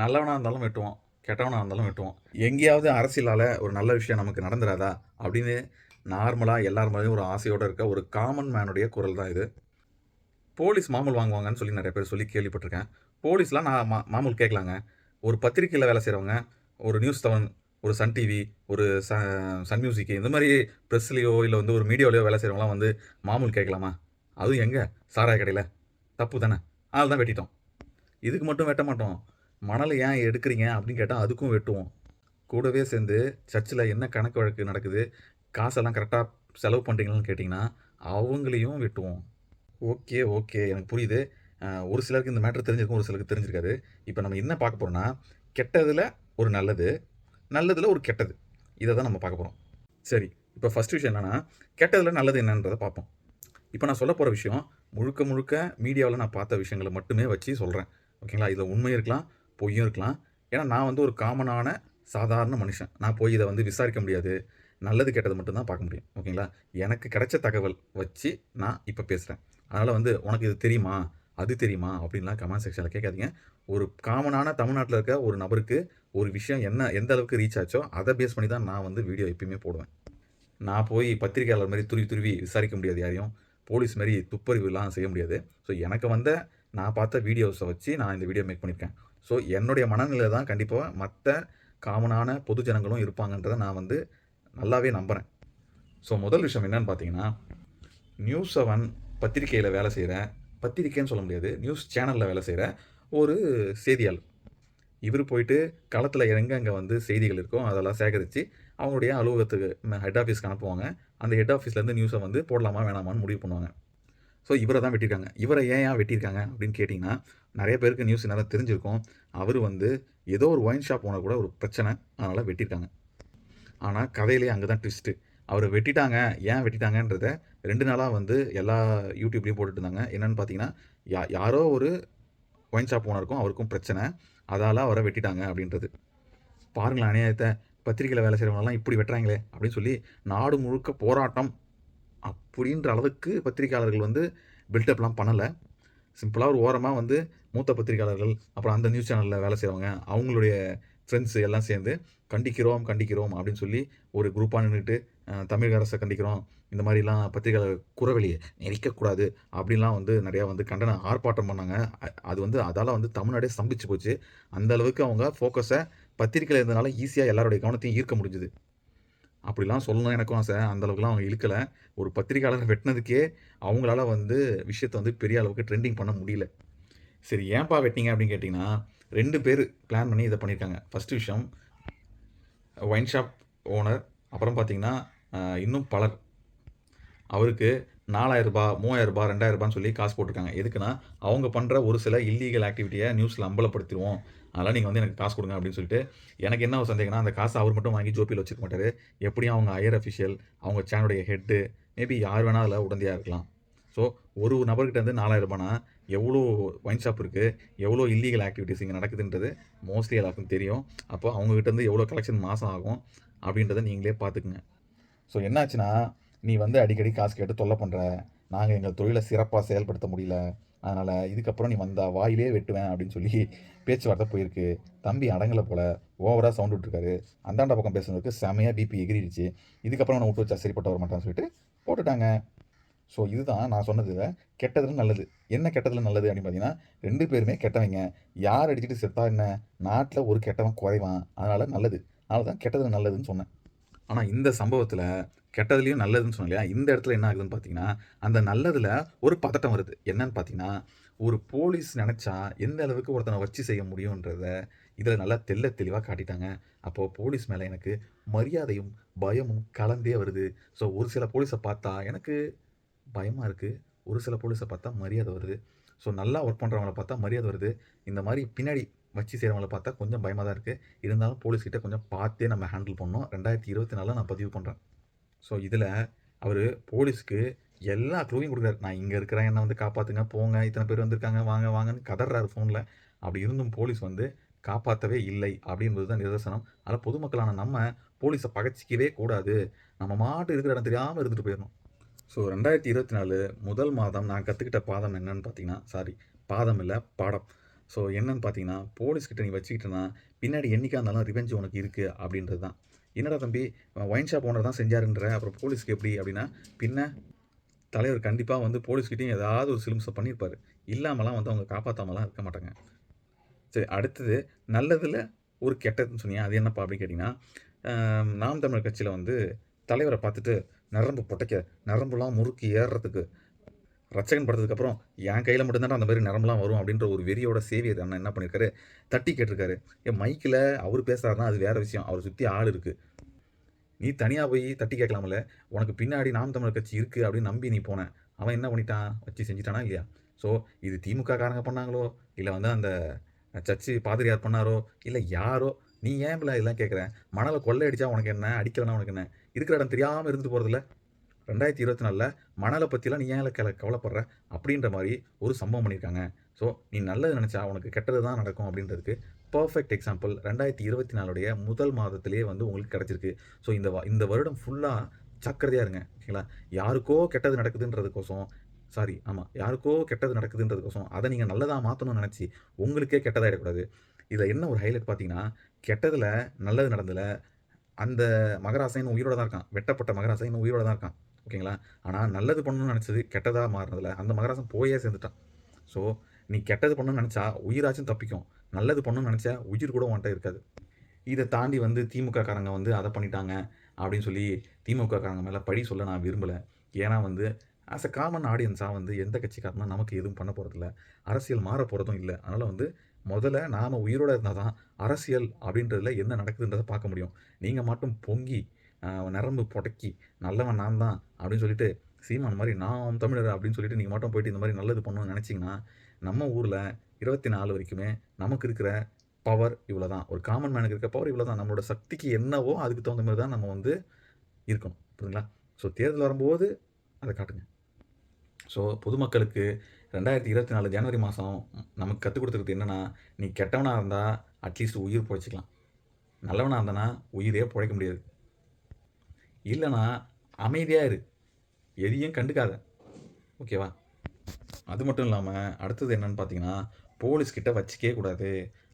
நல்லவனாக இருந்தாலும் வெட்டுவோம் கெட்டவனாக இருந்தாலும் வெட்டுவோம் எங்கேயாவது அரசியலால் ஒரு நல்ல விஷயம் நமக்கு நடந்துராதா அப்படின்னு நார்மலாக எல்லார் மேலேயும் ஒரு ஆசையோடு இருக்க ஒரு காமன் மேனுடைய குரல் தான் இது. போலீஸ் மாமூல் வாங்குவாங்கன்னு சொல்லி நிறைய பேர் சொல்லி கேள்விப்பட்டிருக்கேன். போலீஸ்லாம் நான் மா மாமூல் கேட்கலாங்க. ஒரு பத்திரிக்கையில் வேலை செய்கிறவங்க ஒரு நியூஸ் செவன் ஒரு சன் டிவி ஒரு ச சன் மியூசிக் இந்த மாதிரி ப்ரெஸ்லேயோ இல்லை வந்து ஒரு மீடியாவிலையோ வேலை செய்கிறவங்களாம் வந்து மாமூல் கேட்கலாமா? அதுவும் எங்கே? சாராய கடையில். தப்பு தானே? அதில் தான் வெட்டிட்டோம். இதுக்கு மட்டும் வெட்ட மாட்டோம். மணல் ஏன் எடுக்கிறீங்க அப்படின்னு கேட்டால் அதுக்கும் வெட்டுவோம். கூடவே சேர்ந்து சர்ச்சில் என்ன கணக்கு வழக்கு நடக்குது காசெல்லாம் கரெக்டாக செலவு பண்ணுறீங்களான்னு கேட்டிங்கன்னா அவங்களையும் வெட்டுவோம். ஓகே ஓகே எனக்கு புரியுது. ஒரு சிலருக்கு இந்த மேட்ரு தெரிஞ்சிருக்கும் ஒரு சிலருக்கு தெரிஞ்சிருக்காது. இப்போ நம்ம என்ன பார்க்க போகிறோம்னா கெட்டதில் ஒரு நல்லது நல்லதில் ஒரு கெட்டது. இதை தான் நம்ம பார்க்க போகிறோம் சரி இப்போ ஃபஸ்ட் விஷயம் என்னென்னா கெட்டதில் நல்லது என்னன்றதை பார்ப்போம். இப்போ நான் சொல்ல போகிற விஷயம் முழுக்க முழுக்க மீடியாவில் நான் பார்த்த விஷயங்களை மட்டுமே வச்சு சொல்கிறேன் ஓகேங்களா? இதில் உண்மை இருக்கலாம் பொய்யும் இருக்கலாம். ஏன்னா நான் வந்து ஒரு காமனான சாதாரண மனுஷன். நான் போய் இதை வந்து விசாரிக்க முடியாது. நல்லது கெட்டது மட்டும்தான் பார்க்க முடியும். ஓகேங்களா? எனக்கு கிடைச்ச தகவல் வச்சு நான் இப்போ பேசுகிறேன் அதனால் வந்து உனக்கு இது தெரியுமா? அது தெரியுமா? அப்படின்லாம் கமெண்ட் செக்ஷனில் கேட்காதீங்க. ஒரு காமனான தமிழ்நாட்டில் இருக்க ஒரு நபருக்கு ஒரு விஷயம் என்ன எந்த அளவுக்கு ரீச் ஆச்சோ அதை பேஸ் பண்ணி தான் நான் வந்து வீடியோ எப்பயுமே போடுவேன். நான் போய் பத்திரிகையாளர் மாதிரி துருவி துருவி விசாரிக்க முடியாது யாரையும். போலீஸ் மாதிரி துப்பறிவுலாம் செய்ய முடியாது. ஸோ எனக்கு வந்த நான் பார்த்த வீடியோஸை வச்சு நான் இந்த வீடியோ மேக் பண்ணியிருக்கேன். ஸோ என்னுடைய மனநிலை தான் கண்டிப்பாக மற்ற காமனான பொது ஜனங்களும் இருப்பாங்கன்றதை நான் வந்து நல்லாவே நம்புகிறேன் ஸோ முதல் விஷயம் என்னன்னு பார்த்தீங்கன்னா நியூஸ் செவன் பத்திரிக்கையில் வேலை செய்கிற பத்திரிக்கைன்னு சொல்ல முடியாது நியூஸ் சேனலில் வேலை செய்கிற ஒரு செய்தியாளர். இவர் போயிட்டு களத்தில் எங்கெங்கே வந்து செய்திகள் இருக்கோ அதெல்லாம் சேகரித்து அவங்களுடைய அலுவலகத்துக்கு ஹெட் ஆஃபீஸ்க்கு அனுப்புவாங்க. அந்த ஹெட் ஆஃபீஸ்லேருந்து நியூஸை வந்து போடலாமா வேணாமான்னு முடிவு பண்ணுவாங்க. ஸோ இவரை தான் வெட்டியிருக்காங்க. இவரை ஏன் ஏன் வெட்டியிருக்காங்க அப்படின்னு கேட்டிங்கன்னா நிறைய பேருக்கு நியூஸ் நேரம் தெரிஞ்சிருக்கும். அவர் வந்து ஏதோ ஒரு ஒயின் ஷாப் ஓனர் கூட ஒரு பிரச்சனை அதனால் வெட்டியிருக்காங்க. ஆனால் கதையிலே அங்கே தான் ட்விஸ்ட்டு அவரை வெட்டிட்டாங்க. ஏன் வெட்டிட்டாங்கன்றத ரெண்டு நாளாக வந்து எல்லா யூடியூப்லேயும் போட்டுட்டு இருந்தாங்க என்னென்னு பார்த்தீங்கன்னா யா யாரோ ஒரு ஒயின் ஷாப் ஓனருக்கும் அவருக்கும் பிரச்சனை. அதால் அவரை வெட்டிட்டாங்க அப்படின்றது. பாருங்களேன் அநியாயத்தை. பத்திரிக்கையில் வேலை செய்கிறவங்களாம் இப்படி வெட்டுறாங்களே அப்படின்னு சொல்லி நாடு முழுக்க போராட்டம் அப்படின்ற அளவுக்கு பத்திரிக்கையாளர்கள் வந்து பில்டப்லாம் பண்ணலை. சிம்பிளாக ஒரு ஓரமாக வந்து மூத்த பத்திரிக்கையாளர்கள் அப்புறம் அந்த நியூஸ் சேனலில் வேலை செய்கிறவங்க அவங்களுடைய ஃப்ரெண்ட்ஸு எல்லாம் சேர்ந்து கண்டிக்கிறோம் கண்டிக்கிறோம் அப்படின்னு சொல்லி ஒரு குரூப்பாக நின்றுட்டு தமிழக அரசை கண்டிக்கிறோம் இந்த மாதிரிலாம் பத்திரிகையாளர் குறவெளியை நெரிக்கக்கூடாது அப்படின்லாம் வந்து நிறையா வந்து கண்டன ஆர்ப்பாட்டம் பண்ணாங்க. அது வந்து அதால் வந்து தமிழ்நாடே ஸ்தம்பிச்சு போச்சு. அந்த அளவுக்கு அவங்க ஃபோக்கஸை பத்திரிக்கையில் இருந்தனால ஈஸியாக எல்லாருடைய கவனத்தையும் ஈர்க்க முடிஞ்சுது. அப்படிலாம் சொல்லணும் எனக்கும் ஆசை. அந்தளவுக்குலாம் அவங்க இழுக்கலை. ஒரு பத்திரிக்கையாளர் வெட்டினதுக்கே அவங்களால வந்து விஷயத்தை வந்து பெரிய அளவுக்கு ட்ரெண்டிங் பண்ண முடியல. சரி ஏன்பா வெட்டிங்க அப்படின்னு கேட்டிங்கன்னா ரெண்டு பேர் பிளான் பண்ணி இதை பண்ணியிருக்காங்க. ஃபஸ்ட்டு விஷயம் ஒயின் ஷாப் ஓனர் அப்புறம் பார்த்தீங்கன்னா இன்னும் பலர். அவருக்கு நாலாயிரம் ரூபாய் ரெண்டாயிரரூபான்னு ரெண்டாயிரம் ரூபான்னு சொல்லி காசு போட்டிருக்காங்க. எதுக்குன்னா அவங்க பண்ணுற ஒரு சில இல்லீகல் ஆக்டிவிட்டியை நியூஸில் அம்பலப்படுத்திடுவோம். அதனால் நீங்கள் வந்து எனக்கு காசு கொடுங்க அப்படின்னு சொல்லிட்டு எனக்கு என்ன ஒரு சந்தேகம்னா அந்த காசை அவர் மட்டும் வாங்கி ஜோபியில் வச்சுக்க மாட்டார். எப்படியும் அவங்க ஹையர் அஃபிஷியல் அவங்க சேனலுடைய ஹெட்டு மேபி யார் வேணால் அதில் உடந்தையாக இருக்கலாம். ஸோ ஒரு நபர்கிட்ட வந்து நாலாயிரரூபானா எவ்வளோ ஒயின் ஷாப் இருக்குது எவ்வளோ இல்லீகல் ஆக்டிவிட்டிஸ் இங்கே நடக்குதுன்றது மோஸ்ட்லி எல்லாருக்கும் தெரியும். அப்போ அவங்ககிட்ட இருந்து எவ்வளோ கலெக்ஷன் மாதம் ஆகும் அப்படின்றத நீங்களே பார்த்துக்குங்க. ஸோ என்னாச்சுன்னா நீ வந்து அடிக்கடி காசு கேட்டு தொல்லை பண்ணுற நாங்கள் எங்கள் தொழிலை சிறப்பாக செயல்படுத்த முடியல. அதனால் இதுக்கப்புறம் நீ வந்தா வாயிலே வெட்டுவேன் அப்படின்னு சொல்லி பேச்சுவார்த்தை போயிருக்கு. தம்பி அடங்கலை போல் ஓவராக சவுண்ட் விட்டுருக்காரு. அந்தாண்ட பக்கம் பேசுனதுக்கு செமையாக பிபி எகிரிடுச்சு. இதுக்கப்புறம் நான் விட்டு வச்சா சரிப்பட்டு வர மாட்டான்னு சொல்லிட்டு போட்டுட்டாங்க. ஸோ இதுதான் நான் சொன்னது கெட்டதில் நல்லது. என்ன கெட்டதில் நல்லது அப்படின்னு பார்த்தீங்கன்னா ரெண்டு பேருமே கெட்டவங்க. யார் அடிச்சுட்டு செத்தா என்ன? நாட்டில் ஒரு கெட்டவன் குறைவான். அதனால் நல்லது. அதனால தான் கெட்டதில் நல்லதுன்னு சொன்னேன். ஆனால் இந்த சம்பவத்தில் கெட்டதுலேயும் நல்லதுன்னு சொன்னேன் இல்லையா? இந்த இடத்துல என்ன ஆகுதுன்னு பார்த்தீங்கன்னா அந்த நல்லதில் ஒரு பதட்டம் வருது. என்னன்னு பார்த்தீங்கன்னா ஒரு போலீஸ் நினச்சா எந்த அளவுக்கு ஒருத்தனை வச்சு செய்ய முடியுன்றத இதில் நல்லா தெள்ள தெளிவாக காட்டிட்டாங்க. அப்போது போலீஸ் மேலே எனக்கு மரியாதையும் பயமும் கலந்தே வருது. ஸோ ஒரு சில போலீஸை பார்த்தா எனக்கு பயமாக இருக்குது ஒரு சில போலீஸை பார்த்தா மரியாதை வருது. ஸோ நல்லா ஒர்க் பண்ணுறவங்கள பார்த்தா மரியாதை வருது. இந்த மாதிரி பின்னாடி வச்சு செய்கிறவங்கள பார்த்தா கொஞ்சம் பயமாக தான் இருக்குது இருந்தாலும் போலீஸ்கிட்ட கொஞ்சம் பார்த்தே நம்ம ஹேண்டில் பண்ணோம் ரெண்டாயிரத்தி இருபத்தி நாலில் நான் பதிவு பண்ணுறேன் ஸோ இதில் அவர் போலீஸ்க்கு எல்லா க்ளூவையும் கொடுக்குறாரு. நான் இங்கே இருக்கிறேன் என்னை வந்து காப்பாற்றுங்க போங்க இத்தனை பேர் வந்திருக்காங்க வாங்க வாங்கன்னு கதறாரு ஃபோனில் அப்படி இருந்தும் போலீஸ் வந்து காப்பாற்றவே இல்லை அப்படின்றது தான் நிதர்சனம். அதில் பொதுமக்களான நம்ம போலீஸை பகச்சிக்கவே கூடாது. நம்ம மாட்டு இருக்கிற இடம் தெரியாமல் இருந்துட்டு போயிடணும். ஸோ ரெண்டாயிரத்தி இருபத்தி நாலு முதல் மாதம் நான் கற்றுக்கிட்ட பாதம் என்னன்னு பார்த்தீங்கன்னா சாரி பாதம் இல்லை பாடம். ஸோ என்னன்னு பார்த்தீங்கன்னா, போலீஸ்கிட்ட நீ வச்சுக்கிட்டனா, பின்னாடி என்னைக்கா இருந்தாலும் ரிவெஞ்ச் உனக்கு இருக்குது அப்படின்றது தான். என்னடா தம்பி ஒயின் ஷாப் ஓனர் தான் செஞ்சாருன்ற, அப்புறம் போலீஸ்க்கு எப்படி அப்படின்னா, பின்ன தலைவர் கண்டிப்பாக வந்து போலீஸ்கிட்டையும் ஏதாவது ஒரு சிலுமிசம் பண்ணியிருப்பாரு. இல்லாமலாம் வந்து அவங்க காப்பாற்றாமலாம் இருக்க மாட்டாங்க. சரி அடுத்தது நல்லதில் ஒரு கெட்டதுன்னு சொன்னீங்க அது என்னப்பா அப்படின்னு கேட்டிங்கன்னா நாம் தமிழர் கட்சியில் வந்து தலைவரை பார்த்துட்டு நரம்பு புடைக்க, நரம்புலாம் முறுக்கி ஏறுறதுக்கு, ரட்சகன் படத்துக்கு என் கையில் மட்டும்தான் அந்த மாதிரி நரம்புலாம் வரும் அப்படின்ற ஒரு வெறியோட சேவியர் அண்ணன் என்ன பண்ணியிருக்காரு, தட்டி கேட்டிருக்காரு. ஏன் மைக்கில் அவர் பேசுறாருன்னா அது வேறு விஷயம். அவரை சுற்றி ஆள் இருக்குது நீ தனியாக போய் தட்டி கேட்கலாம்ல. உனக்கு பின்னாடி நாம் தமிழர் கட்சி இருக்குது அப்படின்னு நம்பி நீ போனேன் அவன் என்ன பண்ணிட்டான்? வச்சு செஞ்சுட்டானா இல்லையா? ஸோ இது திமுக காரங்க பண்ணாங்களோ, இல்லை வந்து அந்த சர்ச்சு பாதிரியார் பண்ணாரோ, இல்லை யாரோ, நீ ஏன் ஏன்ல இதெல்லாம் கேட்குற? மணல கொள்ளை அடித்தா உனக்கு என்ன? அடிக்கலைன்னா உனக்கு என்ன? இருக்கிற இடம் தெரியாமல் இருந்து போகிறதில்ல ரெண்டாயிரத்தி இருபத்தி நாலில் மணலை பற்றிலாம் நீ ஏன் கிள கவலைப்படுற? அப்படின்ற மாதிரி ஒரு சம்பவம் பண்ணியிருக்காங்க. ஸோ நீ நல்லது நினச்சா அவனுக்கு கெட்டது தான் நடக்கும் அப்படின்றதுக்கு பர்ஃபெக்ட் எக்ஸாம்பிள் 2024உடைய முதல் மாதத்திலேயே வந்து உங்களுக்கு கிடச்சிருக்கு ஸோ இந்த வ இந்த வருடம் ஃபுல்லாக சக்கரதையாக இருங்க. ஓகேங்களா? யாருக்கோ கெட்டது நடக்குதுன்றதுக்கோசம் சாரி ஆமாம் யாருக்கோ கெட்டது நடக்குதுன்றதுக்கோசம், அதை நீங்கள் நல்லதாக மாற்றணும்னு நினச்சி உங்களுக்கே கெட்டதாகிடக்கூடாது இதில் என்ன ஒரு ஹைலைட் பார்த்தீங்கன்னா, கெட்டதில் நல்லது நடந்ததுல, அந்த மகராசைன்னு உயிரோட தான் இருக்கான். வெட்டப்பட்ட மகராசைன்னு உயிரோட தான் இருக்கான். ஓகேங்களா? ஆனால் நல்லது பண்ணணும்னு நினச்சது கெட்டதாக மாறினதில்ல அந்த மகராசன் போயே சேர்ந்துட்டான். ஸோ நீ கெட்டது பண்ணணும்னு நினச்சா உயிராச்சும் தப்பிக்கும். நல்லது பண்ணணும்னு நினச்சா உயிர் கூட உன்ட்ட இருக்காது. இதை தாண்டி வந்து திமுக காரங்க வந்து அதை பண்ணிட்டாங்க அப்படின்னு சொல்லி, திமுக காரங்க மேலே படி சொல்ல நான் விரும்பலை ஏன்னா வந்து ஆஸ் அ காமன் ஆடியன்ஸாக வந்து எந்த கட்சிக்காரனா நமக்கு எதுவும் பண்ண போகிறதில்ல அரசியல் மாறப் போகிறதும் இல்லை அதனால் வந்து முதல்ல நாம் உயிரோட இருந்தால் தான், அரசியல் அப்படின்றதுல என்ன நடக்குதுன்றதை பார்க்க முடியும். நீங்கள் மட்டும் பொங்கி, நரம்பு புடக்கி நல்லவன் நான் தான் அப்படின்னு சொல்லிட்டு, சீமான் மாதிரி நான் தமிழர் அப்படின்னு சொல்லிட்டு நீங்கள் மட்டும் போயிட்டு இந்த மாதிரி நல்லது பண்ணணும்னு நினச்சிங்கன்னா நம்ம ஊரில் இருபத்தி நாலு வரைக்குமே நமக்கு இருக்கிற பவர் இவ்வளோ தான். ஒரு காமன் மேனுக்கு இருக்க பவர் இவ்வளோ தான். நம்மளோட சக்திக்கு என்னவோ அதுக்கு தகுந்த மாதிரி தான் நம்ம வந்து இருக்கணும். புரியுதுங்களா? ஸோ தேர்தல் வரும்போது அதை காட்டுங்க. ஸோ பொதுமக்களுக்கு 2024 ஜனவரி மாதம் நமக்கு கற்றுக் குடுத்துருக்கிறது என்னென்னா நீ கெட்டவனாக இருந்தால் அட்லீஸ்ட் உயிர் பிழைச்சிக்கலாம் நல்லவனாக இருந்தனா உயிரே பிழைக்க முடியாது. இல்லைன்னா அமைதியாக இரு. எதையும் கண்டுக்காத. ஓகேவா? அது மட்டும் இல்லாமல் அடுத்தது என்னன்னு பார்த்தீங்கன்னா, போலீஸ் கிட்ட வச்சுக்கவே கூடாது.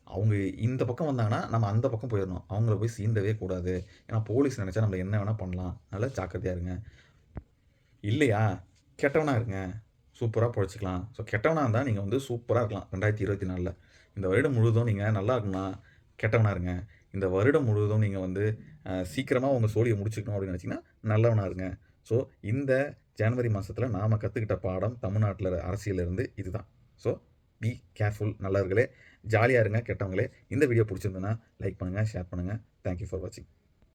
அவங்க இந்த பக்கம் வந்தாங்கன்னா, நம்ம அந்த பக்கம் போயிடணும் அவங்கள போய் சீண்டவே கூடாது. ஏன்னா போலீஸ் நினச்சா நம்மளை என்ன வேணால் பண்ணலாம். நல்லா ஜாக்கிரதையாக இருங்க. இல்லையா, கெட்டவனா இருங்க. சூப்பராக பழச்சிக்கலாம் ஸோ கெட்டவனாக இருந்தால் நீங்கள் வந்து சூப்பராக இருக்கலாம் 2024ல. இந்த வருடம் முழுவதும் நீங்கள் நல்லா இருக்கணும்னா, கெட்டவனா இருங்க. இந்த வருடம் முழுவதும் நீங்கள் வந்து சீக்கிரமாக உங்கள் சோழியை முடிச்சுக்கணும் அப்படின்னு நினச்சிங்கன்னா நல்லவனாக இருங்க. ஸோ இந்த ஜனவரி மாதத்தில் நாம் கற்றுக்கிட்ட பாடம் தமிழ்நாட்டில் அரசியலிருந்து இதுதான். ஸோ பி கேர்ஃபுல் நல்லவர்களே. ஜாலியாக இருங்க கெட்டவங்களே. இந்த வீடியோ புடிச்சிருந்ததுன்னா, லைக் பண்ணுங்கள் ஷேர் பண்ணுங்க. தேங்க் யூ ஃபார் வாட்சிங்.